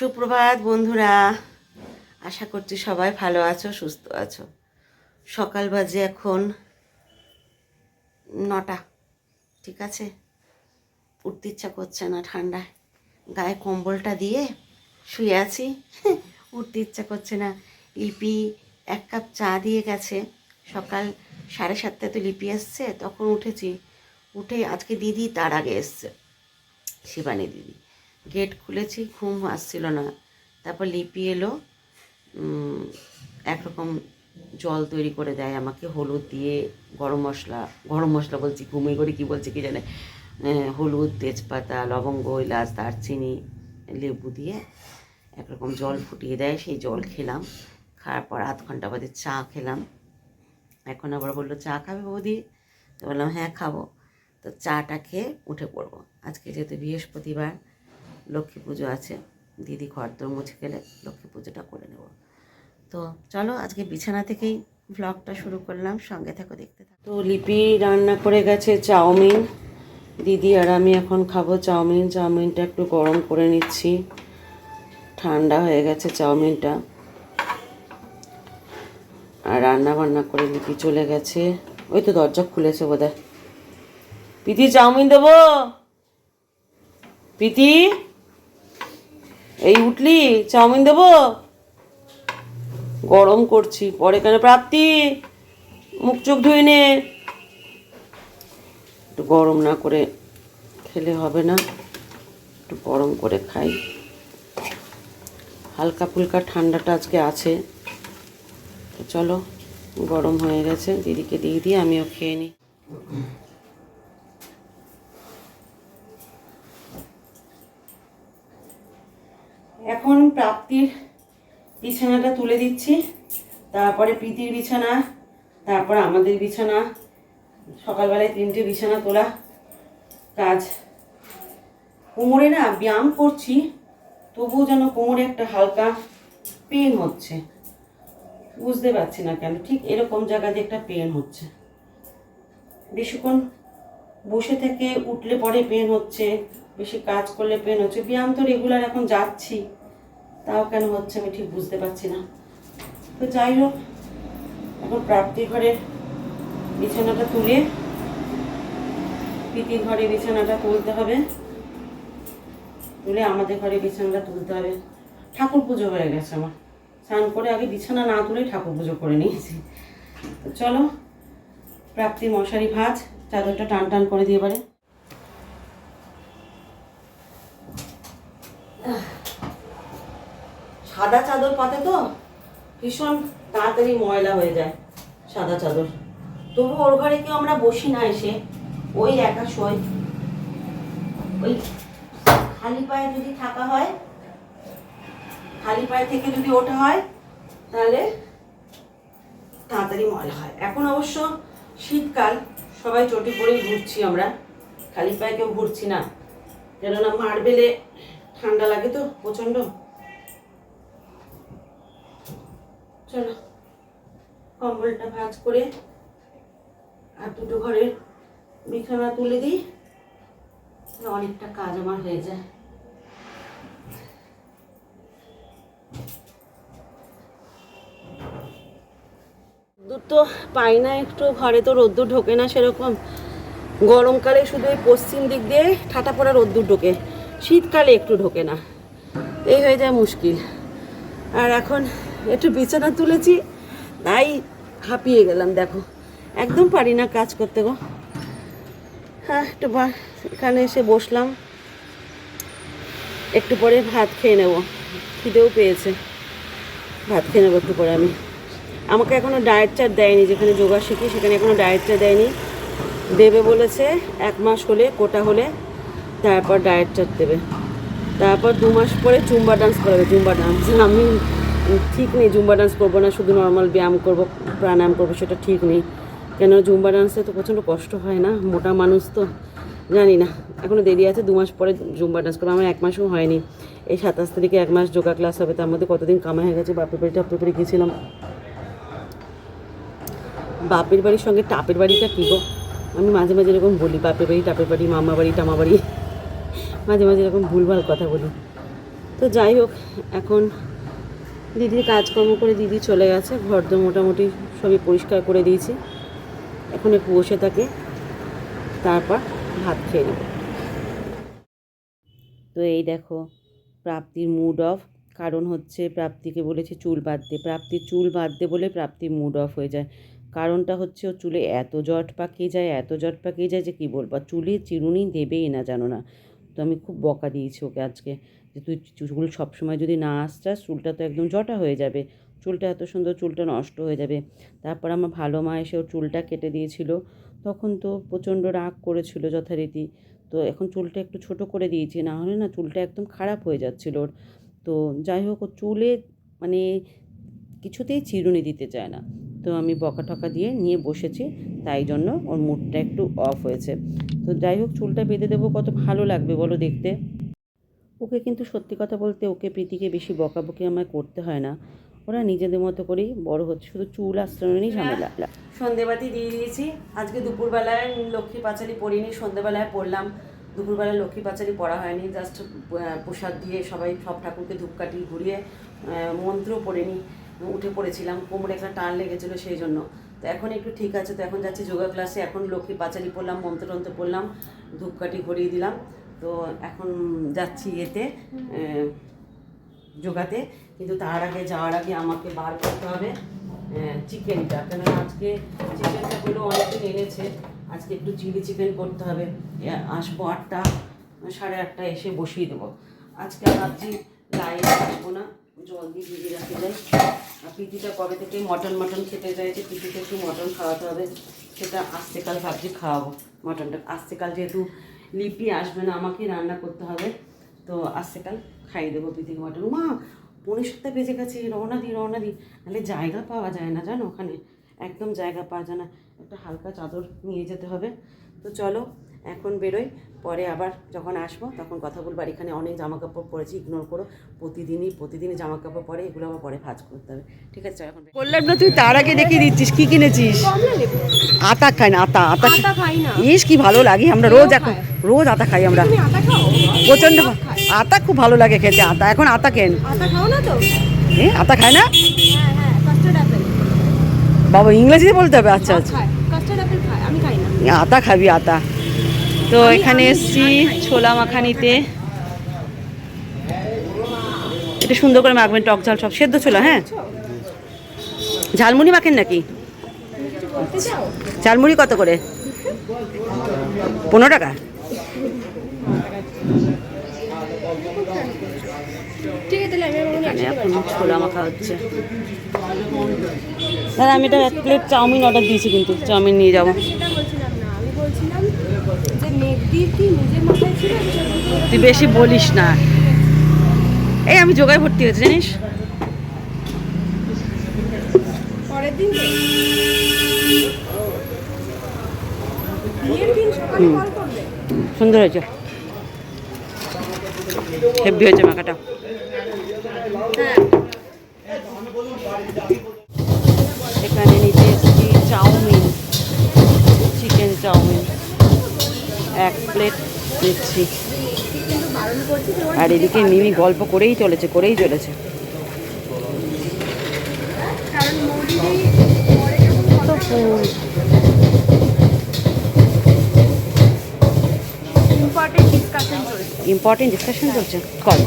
সুপ্রভাত বন্ধুরা। আশা করছি সবাই ভালো আছো, সুস্থ আছো। সকাল বাজে এখন নটা, ঠিক আছে? উঠতে ইচ্ছা করছে না ঠান্ডায়। গায়ে কম্বলটা দিয়ে শুয়ে আছি। উঠতে ইচ্ছা করছে না। লিপি এক কাপ চা দিয়ে গেছে। সকাল সাড়ে সাতটায় তো লিপি এসছে তখন উঠেছি। উঠে আজকে দিদি তার আগে এসছে, শিবানী দিদি। গেট খুলেছি, ঘুম আসছিল না। তারপর লিপি এলো একরকম জল তৈরি করে দেয় আমাকে, হলুদ দিয়ে গরম মশলা গরম মশলা বলছি ঘুমিয়ে করে কী বলছে কি জানে? হলুদ, তেজপাতা, লবঙ্গ, এলাচ, দারচিনি, লেবু দিয়ে একরকম জল ফুটিয়ে দেয়। সেই জল খেলাম, খাওয়ার পর আধ ঘণ্টা বাদে চা খেলাম। এখন আবার বলল, চা খাবে বৌদি? তো বললাম হ্যাঁ খাব। তো চাটা খেয়ে উঠে পড়ব। আজকে যেহেতু বৃহস্পতিবার লক্ষ্মী পুজো আছে, দিদি ঘর মুছে গেলে লক্ষ্মী পুজোটা করে নেব। তো চলো আজকে বিছানা থেকেই ভ্লগটা শুরু করলাম, সঙ্গে থাকো দেখতে থাকো। তো লিপি রান্না করে গেছে চাউমিন। দিদি আর আমি এখন খাব চাউমিন। চাউমিনটা একটু গরম করে নিচ্ছি। ঠান্ডা হয়ে গেছে চাউমিনটা। আর রান্না বান্না করে লিপি চলে গেছে। ওই তো দরজা খুলেছে বোধহয়। পিতি চাউমিন দেবো? প্রীতি? এই উঠলি, চাউমিন দেবো? গরম করছি, পরে কেন প্রাপ্তি? মুখ চোখ ধুয়ে নে। একটু গরম না করে খেলে হবে না। একটু গরম করে খাই। হালকা ফুলকা ঠান্ডাটা আজকে আছে। চলো, গরম হয়ে গেছে। দিদিকে দিয়ে দিয়ে আমিও খেয়ে নিই এখন প্রাপ্তির বিছানাটা তুলে দিচ্ছি। তারপরে প্রীতির বিছানা, তারপর আমাদের বিছানা। সকালবেলায় তিনটে বিছানা তোলা কাজ। কোমরে না ব্যায়াম করছি, তবুও যেন কোমরে একটা হালকা পেন হচ্ছে। বুঝতে পারছি না কেন, ঠিক এরকম জায়গাতে একটা পেন হচ্ছে। বেশিক্ষণ বসে থেকে উঠলে পরে পেন হচ্ছে, বেশি কাজ করলে পেন হচ্ছে। ব্যায়াম তো রেগুলার এখন যাচ্ছি। তাও কেন হচ্ছে আমি ঠিক বুঝতে পারছি না। তো যাই হোক, এখন প্রাপ্তি ঘরের বিছানাটা তুলে প্রীতির ঘরে বিছানাটা তুলতে হবে। তুলে আমাদের ঘরে বিছানাটা তুলতে হবে। ঠাকুর পুজো হয়ে গেছে আমার। স্নান করে আগে বিছানা না তুলে ঠাকুর পুজো করে নিয়েছি। তো চলো, প্রাপ্তি মশারি ভাজ, চাদরটা টান টান করে দিয়ে পারে সাদা চাদর পাতে তো ভীষণ তাড়াতাড়ি ময়লা হয়ে যায় সাদা চাদর। তবু ওর ঘরে কেউ আমরা বসি না এসে। ওই একা শোয়। ওই খালি পায়ে যদি থাকা হয়, খালি পায়ে থেকে যদি ওঠা হয়, তাহলে তাড়াতাড়ি ময়লা হয়। এখন অবশ্য শীতকাল, সবাই চটি পরেই ঘুরছি আমরা। খালি পায়ে কেউ ঘুরছি না। কেননা মার্বেলে ঠান্ডা লাগে তো প্রচণ্ড। চলো, কম্বলটা ভাঁজ করে আর দুটো ঘরের বিছানা তুলে দিই অনেকটা কাজ আমার হয়ে যায়। রোদ্দুর তো পাই না একটু, ঘরে তো রোদ্দুর ঢোকে না সেরকম। গরমকালে শুধু ওই পশ্চিম দিক দিয়ে ঠাটা পড়া রোদ্দুর ঢোকে, শীতকালে একটু ঢোকে না। এই হয়ে যায় মুশকিল। আর এখন একটু বিছানা তুলেছি, তাই হাঁপিয়ে গেলাম, দেখো। একদম পারি না কাজ করতে গো। হ্যাঁ একটু এখানে এসে বসলাম। একটু পরে ভাত খেয়ে নেব। খিদেও পেয়েছে। ভাত খেয়ে নেব একটু পরে আমি। আমাকে এখনও ডায়েট চার্ট দেয়নি, যেখানে যোগা শিখি, সেখানে এখনও ডায়েট চার্ট দেয়নি। দেবে বলেছে, এক মাস হলে, কোটা হলে, তারপর ডায়েট চার্ট দেবে। তারপর দু মাস পরে চুম্বা ডান্স করাবে, চুম্বা ডান্স আমি ঠিক নেই, জুম্বা ডান্স করব না, শুধু নর্মাল ব্যায়াম করব, প্রাণায়াম করব, সেটা ঠিক নেই। কেন জুম্বা ডান্সে তো প্রচণ্ড কষ্ট হয় না? মোটা মানুষ তো, জানি না। এখনও দেরি আছে, দু মাস পরে জুম্বা ডান্স করব, আমার এক মাসও হয়নি। এই সাতাশ তারিখে এক মাস যোগা ক্লাস হবে, তার মধ্যে কতদিন কামা হয়ে গেছে, বাপের বাড়ি টাপের বাড়ি গিয়েছিলাম। বাপের বাড়ির সঙ্গে টাপের বাড়িটা কী গো? আমি মাঝে মাঝে এরকম বলি, বাপের বাড়ি, টাপের বাড়ি মামা বাড়ি টামা বাড়ি। মাঝে মাঝে এরকম ভুলভাল কথা বলি। তো যাই হোক, এখন দিদি কাজকর্ম করে দিদি চলে গেছে, ঘর তো মোটামুটি সবই পরিষ্কার করে দিয়েছি। এখন একটু বসে থাকে, তারপর ভাত খেয়ে নেব। তো এই দেখো, প্রাপ্তির মুড অফ কারণ হচ্ছে প্রাপ্তিকে বলেছে চুল বাঁধতে। প্রাপ্তির চুল বাঁধতে বলে প্রাপ্তির মুড অফ হয়ে যায়। কারণটা হচ্ছে ওর চুলে এত জট পাকিয়ে যায়, এত জট পাকিয়ে যায় যে কী বলব চুলে চিরুনি দেবেই না জানো না। তো আমি খুব বকা দিয়েছি ওকে আজকে। যে তুই চুল সবসময় যদি না আসছাস চুলটা তো একদম জটা হয়ে যাবে। চুলটা এত সুন্দর, চুলটা নষ্ট হয়ে যাবে। তারপর আমার ভালো মা এসে ওর চুলটা কেটে দিয়েছিল। তখন তো প্রচণ্ড রাগ করেছিল যথারীতি। তো এখন চুলটা একটু ছোট করে দিয়েছি, না হলে না চুলটা একদম খারাপ হয়ে যাচ্ছিল ওর। তো যাই হোক ওর চুলে মানে কিছুতেই চিরুনি দিতে চায় না। তো আমি বকা টকা দিয়ে নিয়ে বসেছি, তাই জন্য ওর মুডটা একটু অফ হয়েছে। তো যাই হোক, চুলটা বেঁধে দেবো, কত ভালো লাগবে বলো দেখতে। ওকে কিন্তু সত্যি কথা বলতে ওকে প্রীতিকে বেশি বকাবকি আমায় করতে হয় না। ওরা নিজেদের মতো করেই বড় হচ্ছে, শুধু চুল আশ্রমেরই ঝামেলা। সন্ধেবাতি দিয়ে দিয়েছি। আজকে দুপুরবেলায় লক্ষ্মী পাঁচালি পড়িনি সন্ধেবেলায় পড়লাম। দুপুরবেলায় লক্ষ্মী পাঁচালি পড়া হয়নি জাস্ট প্রসাদ দিয়ে সবাই সব ঠাকুরকে ধূপকাঠি ঘুরিয়ে মন্ত্র পড়েনি উঠে পড়েছিলাম। কোমরে একটা টান লেগেছিলো সেই জন্য। তো এখন একটু ঠিক আছে, তো এখন যাচ্ছি যোগা ক্লাসে এখন লক্ষ্মী পাঁচালি পড়লাম মন্ত্র টন্ত্র পড়লাম, ধূপকাঠি ঘুরিয়ে দিলাম। তো এখন যাচ্ছি এতে যোগাতে। কিন্তু তার আগে যাওয়ার আগে আমাকে বার করতে হবে চিকেনটা। কেন আজকে চিকেনটা গুলো অনেকদিন এনেছে। আজকে একটু চিলি চিকেন করতে হবে। আসব আটটা সাড়ে আটটা এসে বসিয়ে দেবো। আজকে ভাবছি লাইট আসব না জলদি ভিজে রাখতে যাই আর পিটিটা কবে থেকে মটন মটন খেতে চাইছে পিটিকে একটু মটন খাওয়াতে হবে। সেটা আস্তেকাল ভাবছি খাওয়াবো মটনটা। আস্তেকাল যেহেতু লিপি আসবে না আমাকে রান্না করতে হবে। তো আস্তেকাল খাইয়ে দেবো পিতিকে মটন। মা পনেরো সপ্তাহ বেজে গেছে রওনা দিই রওনা দিই নাহলে জায়গা পাওয়া যায় না জানো ওখানে? একদম জায়গা পাওয়া যায় না। একটা হালকা চাদর নিয়ে যেতে হবে। তো চলো এখন বেরোই পরে আবার যখন আসব তখন কথা বলব। আর এখানে অনেক জামা কাপড় পরেছি ইগনোর করো। প্রতিদিনই প্রতিদিনই জামা কাপড় পরে এগুলো আবার পরে ভাজ করতে হবে। ঠিক আছে এখন বললাম না তুই তার আগে দেখিয়ে দিচ্ছিস কী কিনেছিস? আতা খাই না আতা আতা খাই ইস কি ভালো লাগে আমরা রোজ এখন রোজ আতা খাই আমরা। প্রচণ্ড আতা খুব ভালো লাগে খেতে আতা এখন আতা কেন? আটা খাও না তো? এ আতা খায় না? হ্যাঁ হ্যাঁ বাবা ইংরেজিতে বলতে হবে আচ্ছা আচ্ছা। খাই আতা খাবি আতা। তো এখানে এসছি ছোলা মাখানিতে। এটা সুন্দর করে মাখবেন টক ঝাল সব। সেদ্ধ ছোলা হ্যাঁ? ঝালমুড়ি মাখেন নাকি? ঝালমুড়ি কত করে? পনেরো টাকা? দাদা আমি এটা এক প্লেট চাউমিন অর্ডার দিয়েছি কিন্তু। চাউমিন নিয়ে যাব। তুই বেশি বলিস না। এই আমি যোগায় ভর্তি হয়েছি জানিস? পরের দিন সুন্দর হয়েছে। হেভি হয়েছে মাখাটা। হ্যাঁ। এখানে নিতে এসেছি চাউমিন চিকেন চাউমিন। এক প্লেট নিচ্ছি। আর এদিকে মিমি গল্প করেই চলেছে করেই চলেছে। ইম্পর্টেন্ট ডিসকাশন চলছে। ইম্পর্টেন্ট ডিসকাশন চলছে। কর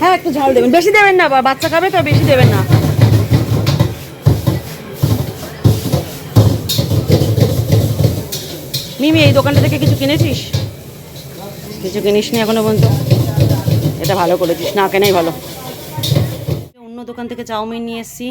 হ্যাঁ একটু ঝাল দেবেন। বেশি দেবেন না বা- বাচ্চা খাবে তো বেশি দেবেন না। মিমি এই দোকানটা থেকে কিছু কিনেছিস? কিছু কিনিস নি এখনও পর্যন্ত? এটা ভালো করেছিস। না কেনাই ভালো। অন্য দোকান থেকে চাউমিন নিয়ে এসেছি।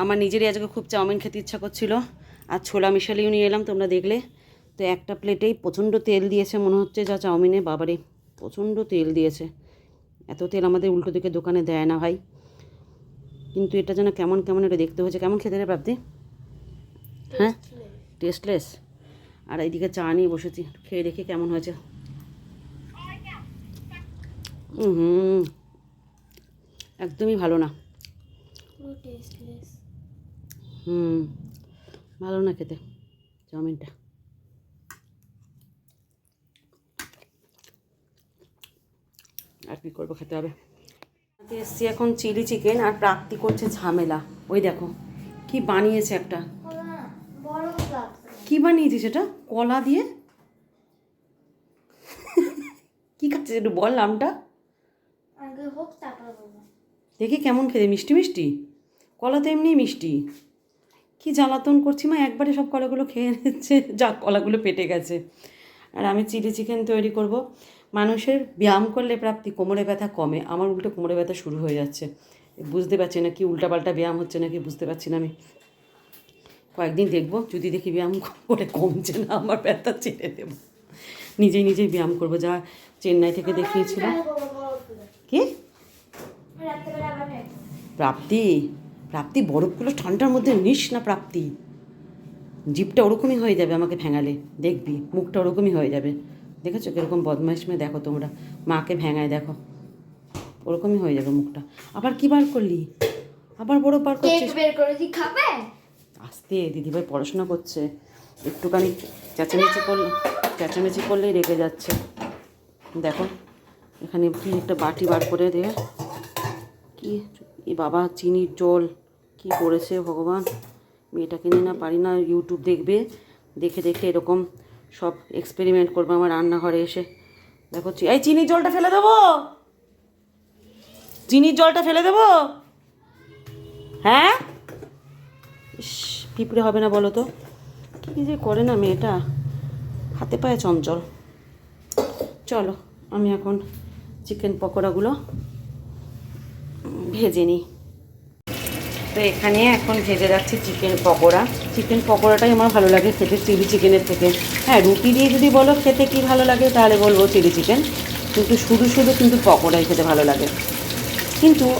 আমার নিজেরই আজকে খুব চাউমিন খেতে ইচ্ছা করছিল। আর ছোলা মিশালিও নিয়ে এলাম, তোমরা দেখলে। তো একটা প্লেটেই প্রচণ্ড তেল দিয়েছে, মনে হচ্ছে যা চাউমিনে, বাবারে, প্রচণ্ড তেল দিয়েছে। এত তেল আমাদের উল্টো দিকে দোকানে দেয় না ভাই। কিন্তু এটা যেন কেমন কেমন এটা দেখতে হয়েছে। কেমন খেতে রে প্রাপ্তি হ্যাঁ? টেস্টলেস আর এইদিকে চা নিয়ে বসেছি, খেয়ে দেখি কেমন হয়েছে। হুম, একদমই ভালো না। হুম ভালো না খেতে চাউমিনটা। আর কি করব খেতে হবে। এসছি এখন চিলি চিকেন আর প্রাপ্তি করছে ঝামেলা। ওই দেখো কি বানিয়েছে একটা? কি বানিয়েছি সেটা? কলা দিয়ে? কি খাচ্ছে একটু বল নামটা? দেখি কেমন খেতে মিষ্টি মিষ্টি? কলা তো এমনি মিষ্টি। কি জ্বালাতন করছি মা? একবারে সব কলাগুলো খেয়ে নিচ্ছে যা কলাগুলো পেটে গেছে। আর আমি চিলি চিকেন তৈরি করব। মানুষের ব্যায়াম করলে প্রাপ্তি কোমরে ব্যথা কমে। আমার উল্টো কোমরে ব্যথা শুরু হয়ে যাচ্ছে। বুঝতে পারছি না কি উল্টাপাল্টা ব্যায়াম হচ্ছে নাকি বুঝতে পারছি না আমি। কয়েকদিন দেখব যদি দেখি ব্যায়াম করে কমছে না আমার ব্যথা ছেড়ে দেবো। নিজেই নিজেই ব্যায়াম করব। যা চেন্নাই থেকে দেখিয়েছিলাম। কি? প্রাপ্তি? প্রাপ্তি বরফগুলো ঠান্ডার মধ্যে নিস না প্রাপ্তি। জিপটা ওরকমই হয়ে যাবে আমাকে ভেঙালে। দেখবি মুখটা ওরকমই হয়ে যাবে। দেখেছ কীরকম বদমাইশ মেয়ে দেখো তোমরা? মাকে ভেঙায় দেখো। ওরকমই হয়ে যাবে মুখটা। আবার কি বার করলি? আবার বড় বার করছিস? বের করেছি খাবে? আস্তে দিদিভাই পড়াশোনা করছে। একটুখানি চেঁচামেচি করলে চেঁচামেচি করলেই রেগে যাচ্ছে। দেখো এখানে একটা বাটি বার করে দিয়ে কি এ বাবা চিনির জল। কি করেছে ভগবান? মেয়েটাকে নিয়ে না পারি না ইউটিউব দেখবে। দেখে দেখে এরকম সব এক্সপেরিমেন্ট করবে আমার রান্নাঘরে এসে। দেখো এই চিনির জলটা ফেলে দেবো? চিনির জলটা ফেলে দেবো? হ্যাঁ? ইস পিঁপড়ে হবে না বলো তো? কী যে করে না মেয়েটা? হাতে পায়ে চঞ্চল। চলো, আমি এখন চিকেন পকোড়াগুলো ভেজে নিই। তো এখানে এখন ভেজে যাচ্ছে চিকেন পকোড়া। চিকেন পকোড়াটাই আমার ভালো লাগে খেতে, চিলি চিকেনের থেকে। হ্যাঁ রুটি দিয়ে যদি বলো খেতে কি ভালো লাগে, তাহলে বলব চিলি চিকেন। কিন্তু শুধু শুধু কিন্তু পকোড়াই খেতে ভালো লাগে। কিন্তু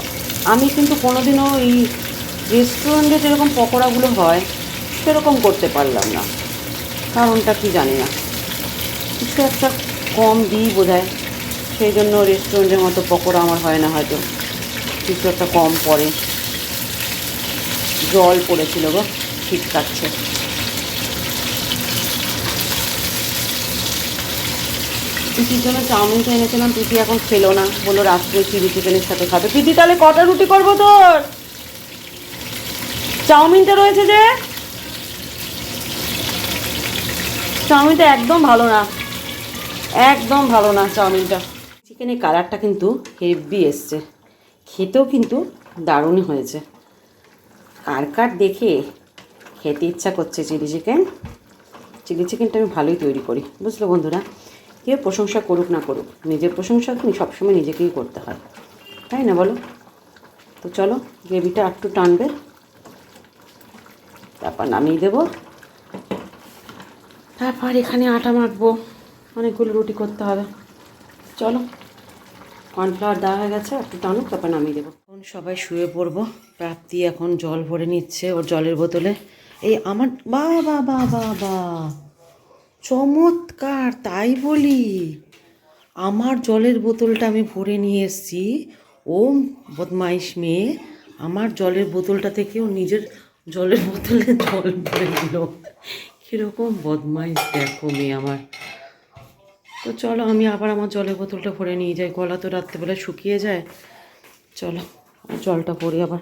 আমি কিন্তু কোনোদিনও এই রেস্টুরেন্টে যেরকম পকোড়াগুলো হয়, সেরকম করতে পারলাম না। কারণটা কি জানি না। কিছু একটা কম দিই বোধ হয় সেই জন্য রেস্টুরেন্টের মতো পকোড়া আমার হয় না হয়তো। কিছু একটা কম পড়ে। জল পড়েছিল গো, ঠিক কাটছে। পিটির জন্য চাউমিনটা এনেছিলাম পিটি এখন খেলো না, বলল রাত্রে চিলি চিকেনের সাথে খাবে। পিটি তাহলে কটা রুটি করব তোর? চাউমিনটা রয়েছে যে? চাউমিনটা একদম ভালো না, একদম ভালো না চাউমিনটা। চিকেনের কালারটা কিন্তু হেভি এসছে, খেতেও কিন্তু দারুণই হয়েছে। কার কার দেখে খেতে ইচ্ছা করছে চিলি চিকেন? চিলি চিকেনটা আমি ভালোই তৈরি করি, বুঝলো বন্ধুরা? কেউ প্রশংসা করুক না করুক, নিজের প্রশংসা কিন্তু সবসময় নিজেকেই করতে হয়, তাই না বলো? তো চলো, গ্রেভিটা একটু টানবে। তারপর নামিয়ে দেবো। তারপর এখানে আটা মাখবো, অনেকগুলো রুটি করতে হবে। চলো কর্নফ্লাওয়ার দেওয়া হয়ে গেছে, একটু টানুক, তারপর নামিয়ে দেবো। সবাই শুয়ে পড়ব। প্রাপ্তি এখন জল ভরে নিচ্ছে ওর জলের বোতলে। এই আমার বা বা বা বা বা। চমৎকার, তাই বলি। আমার জলের বোতলটা আমি ভরে নিয়ে এসেছি। ও বদমাইশ মেয়ে, আমার জলের বোতলটা থেকেও নিজের জলের বোতলে জল ভরে দিল কীরকম বদমাইশ দেখো মেয়ে আমার। তো চলো, আমি আবার আমার জলের বোতলটা ভরে নিয়ে যাই। গলা তো রাত্রেবেলা শুকিয়ে যায়। চলো জলটা ভরে আবার।